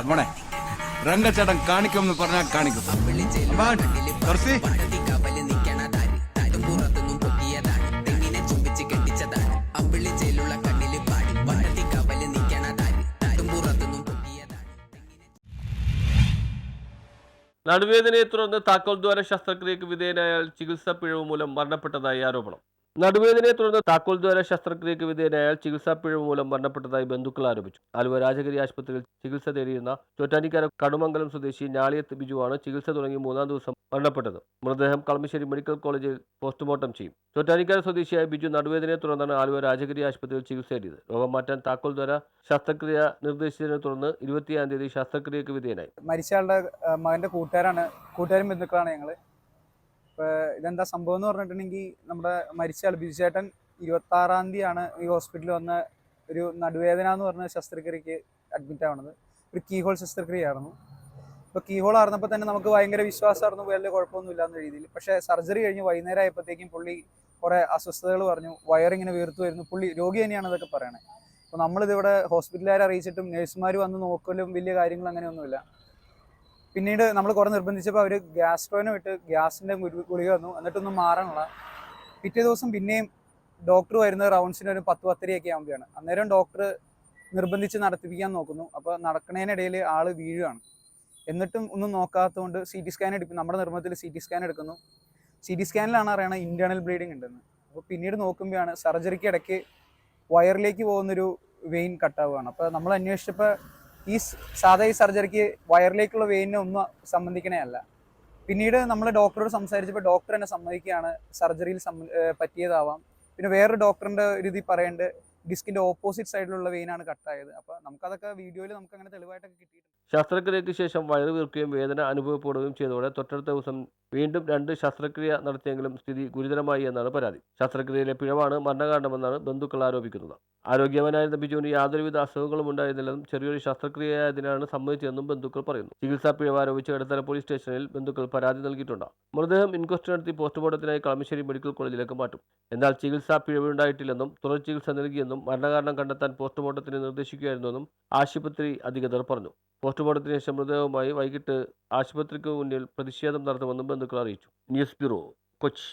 മോനെ. രംഗച്ചേട്ടൻ കാണിക്കുമെന്ന് പറഞ്ഞാൽ കാണിക്കും. നടുവേദനയെ തുടർന്ന് താക്കോൽദ്വാര ശസ്ത്രക്രിയക്ക് വിധേയനായാൽ ചികിത്സാ പിഴവ് മൂലം മരണപ്പെട്ടതായി ആരോപണം. നടുവേദനയെ തുടർന്ന് താക്കോൽ ദ്വാര ശസ്ത്രക്രിയക്ക് വിധേയനായാൽ ചികിത്സാ പിഴവ് മൂലം മരണപ്പെട്ടതായി ബന്ധുക്കൾ ആരോപിച്ചു. ആലുവ രാജഗിരി ആശുപത്രിയിൽ ചികിത്സ തേടിയിരുന്ന ചോറ്റാനിക്കര കടുമംഗലം സ്വദേശി ഞാളിയത്ത് ബിജുവാണ് ചികിത്സ തുടങ്ങി മൂന്നാം ദിവസം മരണപ്പെട്ടത്. മൃതദേഹം കളമശ്ശേരി മെഡിക്കൽ കോളേജിൽ പോസ്റ്റ്മോർട്ടം ചെയ്യും. ചോറ്റാനിക്കര സ്വദേശിയായ ബിജു നടുവേദനയെ തുടർന്നാണ് ആലുവ രാജഗിരി ആശുപത്രിയിൽ ചികിത്സ തേടിയത്. രോഗം മാറ്റാൻ താക്കോൽ ദ്വാര ശസ്ത്രക്രിയ നിർദ്ദേശിച്ചതിനെ തുടർന്ന് ഇരുപത്തിയാം തീയതി ശസ്ത്രക്രിയക്ക് വിധേയനായി. മരിച്ചയാളുടെ മകന്റെ കൂട്ടുകാരാണ് കൂട്ടുകാരും ബന്ധുക്കളാണ് ഞങ്ങൾ. ഇപ്പൊ ഇതെന്താ സംഭവം എന്ന് പറഞ്ഞിട്ടുണ്ടെങ്കിൽ നമ്മുടെ മരിച്ച ആൾ ബിജുചേട്ടൻ ഇരുപത്തി ആറാം തീയതിയാണ് ഈ ഹോസ്പിറ്റലിൽ വന്ന ഒരു നടുവേദന എന്ന് പറഞ്ഞ ശസ്ത്രക്രിയക്ക് അഡ്മിറ്റ് ആവണത്. ഒരു കീഹോൾ ശസ്ത്രക്രിയ ആയിരുന്നു ഇപ്പോൾ കീഹോൾ ആയിരുന്നപ്പോൾ തന്നെ നമുക്ക് ഭയങ്കര വിശ്വാസമായിരുന്നു വലിയ കുഴപ്പമൊന്നുമില്ല എന്ന രീതിയിൽ. പക്ഷേ സർജറി കഴിഞ്ഞ് വൈകുന്നേരം ആയപ്പോഴത്തേക്കും പുള്ളി കുറേ അസ്വസ്ഥതകൾ പറഞ്ഞു വയറിങ്ങനെ വീർത്തു വരുന്നു പുള്ളി രോഗി തന്നെയാണ് ഇതൊക്കെ പറയണത് അപ്പോൾ നമ്മളിതിവിടെ ഹോസ്പിറ്റലുകാരെ അറിയിച്ചിട്ടും നഴ്സുമാർ വന്ന് നോക്കലും വലിയ കാര്യങ്ങൾ അങ്ങനെയൊന്നുമില്ല. പിന്നീട് നമ്മൾ കുറേ നിർബന്ധിച്ചപ്പോൾ അവർ ഗ്യാസ്ട്രോനെ വിട്ട് ഗ്യാസിന്റെ ഗുളി- ഗുളിക വന്നു എന്നിട്ടൊന്നും മാറാനുള്ള. പിറ്റേ ദിവസം പിന്നെയും ഡോക്ടർ വരുന്നത് റൗണ്ട്സിന് ഒരു പത്ത് പത്തരയൊക്കെ ആകുമ്പോഴാണ് അന്നേരം ഡോക്ടർ നിർബന്ധിച്ച് നടത്തിപ്പിക്കാൻ നോക്കുന്നു. അപ്പോൾ നടക്കുന്നതിനിടയിൽ ആൾ വീഴുകയാണ് എന്നിട്ടും ഒന്നും നോക്കാത്തതുകൊണ്ട് സി ടി സ്കാൻ എടുക്കും. നമ്മുടെ നിർമ്മത്തിൽ സി ടി സ്കാൻ എടുക്കുന്നു. സി ടി സ്കാനിലാണ് അറിയണത് ഇന്റേണൽ ബ്ലീഡിങ് ഉണ്ടെന്ന്. അപ്പോൾ പിന്നീട് നോക്കുമ്പോഴാണ് സർജറിക്ക് ഇടയ്ക്ക് വയറിലേക്ക് പോകുന്നൊരു വെയിൻ കട്ടാവുകയാണ് അപ്പോൾ നമ്മൾ അന്വേഷിച്ചപ്പോൾ ഈ സാധാ ഈ സർജറിക്ക് വയറിലേക്കുള്ള വെയിനെ ഒന്നും സംബന്ധിക്കണേ അല്ല. പിന്നീട് നമ്മൾ ഡോക്ടറോട് സംസാരിച്ചപ്പോൾ ഡോക്ടർ എന്നെ സമ്മതിക്കുകയാണ് സർജറിയിൽ പറ്റിയതാവാം. പിന്നെ വേറൊരു ഡോക്ടറിന്റെ രീതി പറയേണ്ടത് ഡിസ്കിന്റെ ഓപ്പോസിറ്റ് സൈഡിലുള്ള വെയിനാണ് കട്ടായത്. അപ്പോൾ നമുക്കതൊക്കെ വീഡിയോയിൽ നമുക്ക് അങ്ങനെ തെളിവായിട്ടൊക്കെ കിട്ടിയിട്ടുണ്ട്. ശസ്ത്രക്രിയയ്ക്ക് ശേഷം വയറ് വീർക്കുകയും വേദന അനുഭവപ്പെടുകയും ചെയ്തതോടെ തൊട്ടടുത്ത ദിവസം വീണ്ടും രണ്ട് ശസ്ത്രക്രിയ നടത്തിയെങ്കിലും സ്ഥിതി ഗുരുതരമായി എന്നാണ് പരാതി. ശസ്ത്രക്രിയയിലെ പിഴവാണ് മരണകാരണമെന്നാണ് ബന്ധുക്കൾ ആരോപിക്കുന്നത്. ആരോഗ്യവാനായിരുന്ന ബിജുവിന് യാതൊരുവിധ അസുഖങ്ങളും ഉണ്ടായിരുന്നില്ലെന്നും ചെറിയൊരു ശസ്ത്രക്രിയയായതിനാണ് സമ്മതിച്ചതെന്നും ബന്ധുക്കൾ പറയുന്നു. ചികിത്സാ പിഴവ് ആരോപിച്ച് ഇടത്തല പോലീസ് സ്റ്റേഷനിൽ ബന്ധുക്കൾ പരാതി നൽകിയിട്ടുണ്ട്. മൃതദേഹം ഇൻക്വസ്റ്റ് നടത്തി പോസ്റ്റ്മോർട്ടത്തിനായി കളമശ്ശേരി മെഡിക്കൽ കോളേജിലേക്ക് മാറ്റും. എന്നാൽ ചികിത്സാ പിഴവുണ്ടായിട്ടില്ലെന്നും തുടർ ചികിത്സ നൽകിയെന്നും മരണകാരണം കണ്ടെത്താൻ പോസ്റ്റ്മോർട്ടത്തിന് നിർദ്ദേശിക്കുകയായിരുന്നുവെന്നും ആശുപത്രി അധികൃതർ പറഞ്ഞു. പോസ്റ്റ്മോർട്ടത്തിന് ശേഷം മൃതദേഹവുമായി വൈകിട്ട് ആശുപത്രിക്ക് മുന്നിൽ പ്രതിഷേധം നടത്തുമെന്നും ബന്ധുക്കൾ അറിയിച്ചു. News bureau Kochi.